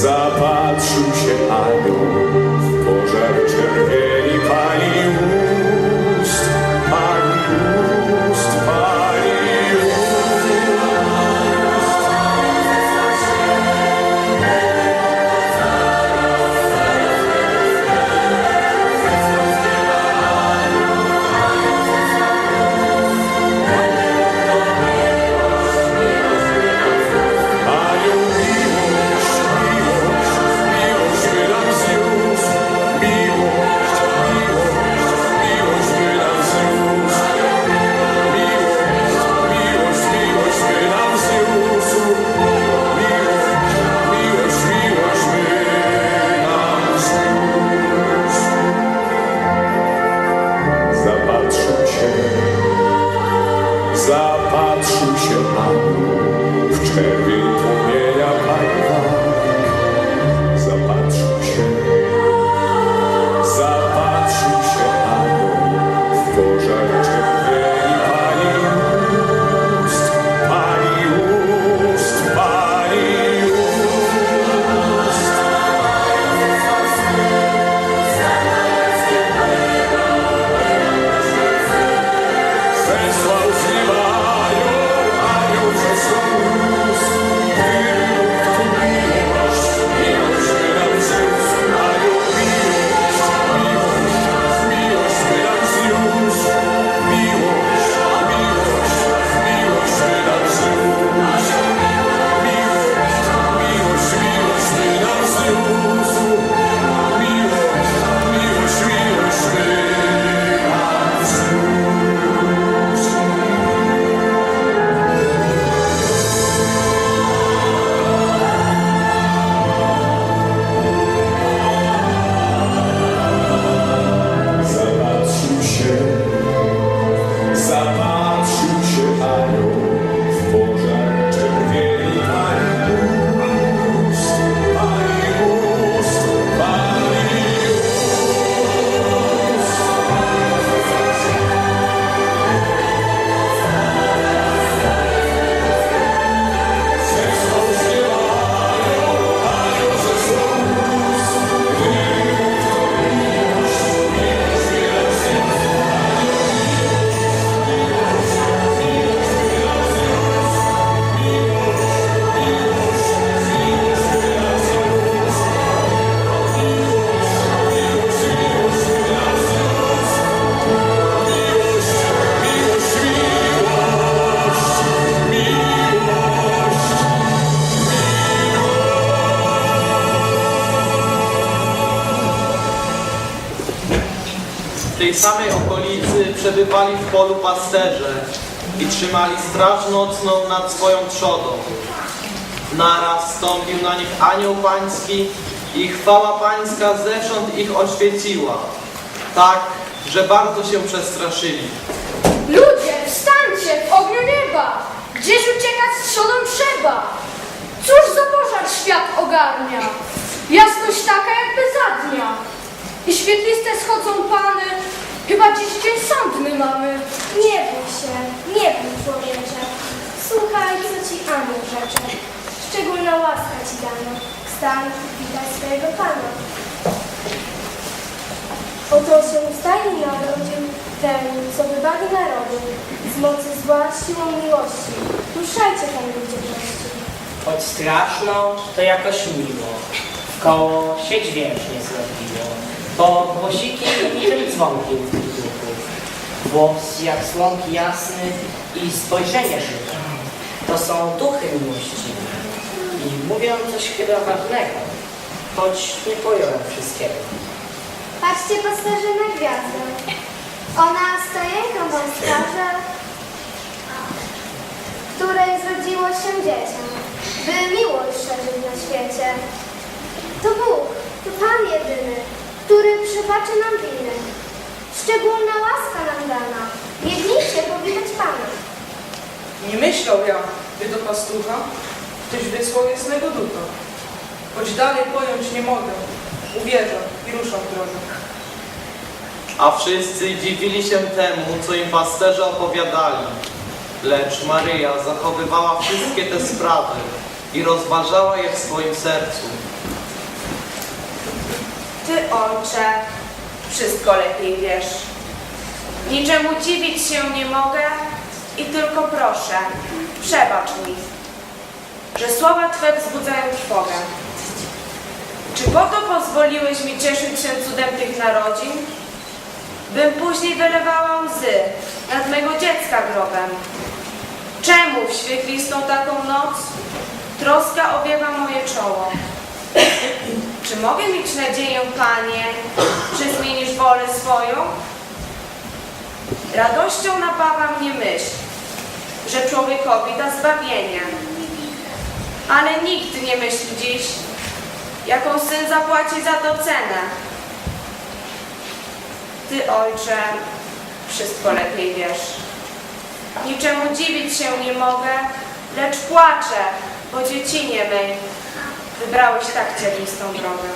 zapatrzył się. Tej samej okolicy przebywali w polu pasterze i trzymali straż nocną nad swoją trzodą. Naraz stąpił na nich anioł pański i chwała pańska zewsząd ich oświeciła, tak, że bardzo się przestraszyli. Ludzie, wstańcie w ogniu nieba! Gdzieś uciekać z trzodą trzeba! Cóż za pożar świat ogarnia? Jasność taka jakby za dnia. I świetliste schodzą pany, chyba dziś dzień sądny mamy. Nie bój się, nie bój człowiecze. Słuchaj, co ci anioł rzecze. Szczególna łaska ci dano. Wstań, witaj swojego Pana. Oto się stajni narodził ten, co wybawi narody. Z mocy zła siłą miłości. Ruszajcie tam ludzie wreszcie. Choć straszno, to jakoś miło. Wkoło się dźwięk nie zrobiło, bo głosiki niczym dzwonki. Głos jak słonki jasny i spojrzenie żywe. To są duchy miłościwe i mówią coś chyba ważnego, choć nie pojąłem wszystkiego. Patrzcie pasterze na gwiazdę. Ona stojenką wskaże, której zrodziło się dziecię, by miłość szerzyć na świecie. To Bóg, to Pan jedyny, który przebaczy nam winy. Szczególna łaska nam dana. Biegnijcie powitać Pana. Nie myślał ja, by do pastucha ktoś wysłał jasnego ducha. Choć dalej pojąć nie mogę, uwierzę i ruszam w drogę. A wszyscy dziwili się temu, co im pasterze opowiadali. Lecz Maryja zachowywała wszystkie te sprawy i rozważała je w swoim sercu. Ty, ojcze, wszystko lepiej wiesz. Niczemu dziwić się nie mogę i tylko proszę, przebacz mi, że słowa Twe wzbudzają trwogę. Czy po to pozwoliłeś mi cieszyć się cudem tych narodzin? Bym później wylewała łzy nad mego dziecka grobem. Czemu w świetlistą taką noc troska owiewa moje czoło? Czy mogę mieć nadzieję, Panie, że zmienisz wolę swoją? Radością napawa mnie myśl, że człowiekowi da zbawienie. Ale nikt nie myśli dziś, jaką syn zapłaci za to cenę. Ty, ojcze, wszystko lepiej wiesz. Niczemu dziwić się nie mogę, lecz płaczę, bo dziecinie mej wybrałeś tak cielistą drogę.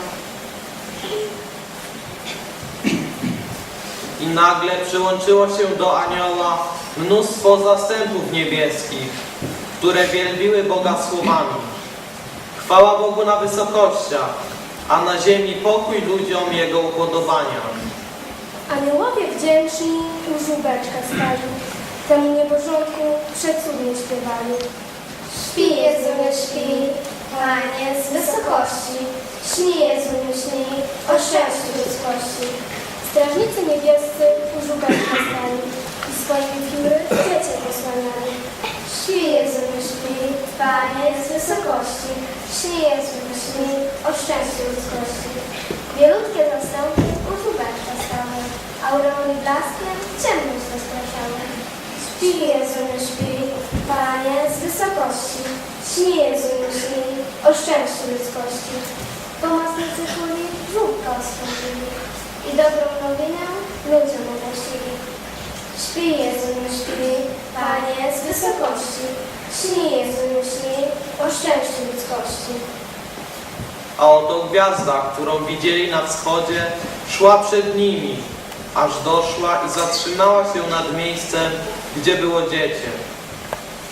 I nagle przyłączyło się do anioła mnóstwo zastępów niebieskich, które wielbiły Boga słowami. Chwała Bogu na wysokościach, a na ziemi pokój ludziom Jego upodobania. Aniołowie wdzięczni u żółbeczka stali, temu nieporządku przecudnie śpiewali. Śpi Jezu, nie śpi, Panie z wysokości, śni Jezu, nie śni, o szczęściu ludzkości. Strażnicy niebiescy u żółbeczka stali i swoimi pióry dziecię posłaniali. Śpi Jezu, nie śpi, Panie z wysokości, śni Jezu, nie śni, o szczęściu ludzkości. Wielutkie zastępy u żółbeczka stały, aureon i blaskiem ciemność rozpraszały. Śpi Jezu, śpi, Panie z wysokości, śni Jezu, śni, o szczęściu ludzkości. Pomocnicy czuli żółbka oswoili i dobrą nowinę ludziom ogłosili. Śpi Jezu, śpi, Panie z wysokości, śni Jezu, śni, o szczęściu ludzkości. A oto gwiazda, którą widzieli na wschodzie, szła przed nimi, aż doszła i zatrzymała się nad miejscem, gdzie było dziecię.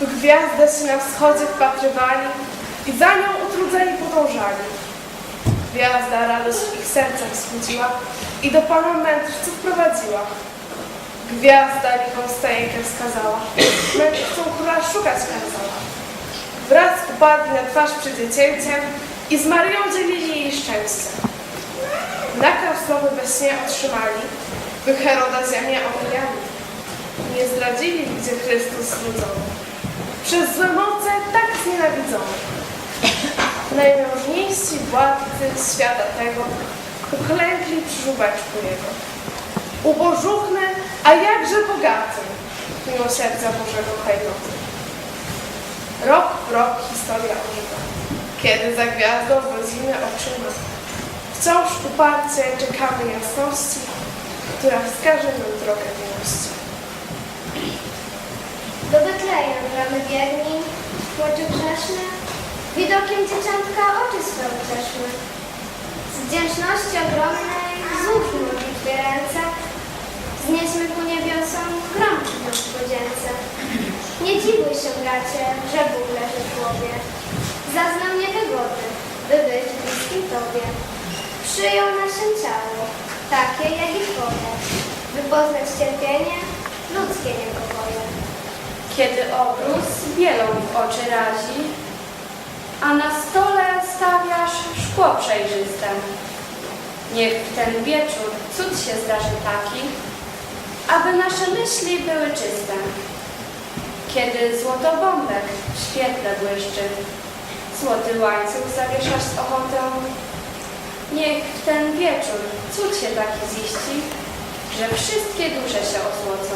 Tu gwiazdę się na wschodzie wpatrywali i za nią utrudzeni podążali. Gwiazda radość w ich sercach wzbudziła i do Pana mędrców prowadziła. Gwiazda lichą stajenkę wskazała, mędrcom króla szukać kazała. Wraz upadli na twarz przed dziecięciem i z Maryją dzielili jej szczęście. Nakaz nowy we śnie otrzymali, by Heroda ziemię omijali. Nie zdradzili, gdzie Chrystus znudzony przez złe moce tak znienawidzony. Najważniejsi władcy świata tego uklękli przy żubeczku jego. Ubożuchny, a jakże bogaty, miłosierdzia Bożego hejnoty. Rok w rok historia ożywa, kiedy za gwiazdą wozimy oczyma. Wciąż uparcie czekamy jasności, która wskaże nam drogę miłości. Do Betlejem bramy biegnij, płacze grzeszny, widokiem dzieciątka oczy swe ucieszmy. Z wdzięczności ogromnej złóżmy modlitwie ręce, znieśmy ku niebiosom gromki w spodzience. Nie dziwuj się, bracie, że Bóg leży w głowie. Zaznał niewygody, by być bliskim Tobie. Przyjął nasze ciało, takie jak i Twoje, by poznać cierpienie, ludzkie niepokoje. Kiedy obrus bielą w oczy razi, a na stole stawiasz szkło przejrzyste. Niech w ten wieczór cud się zdarzy taki, aby nasze myśli były czyste. Kiedy złotobąbek w świetle błyszczy, złoty łańcuch zawieszasz z ochotą, niech w ten wieczór cud się taki ziści, że wszystkie dusze się osłocą.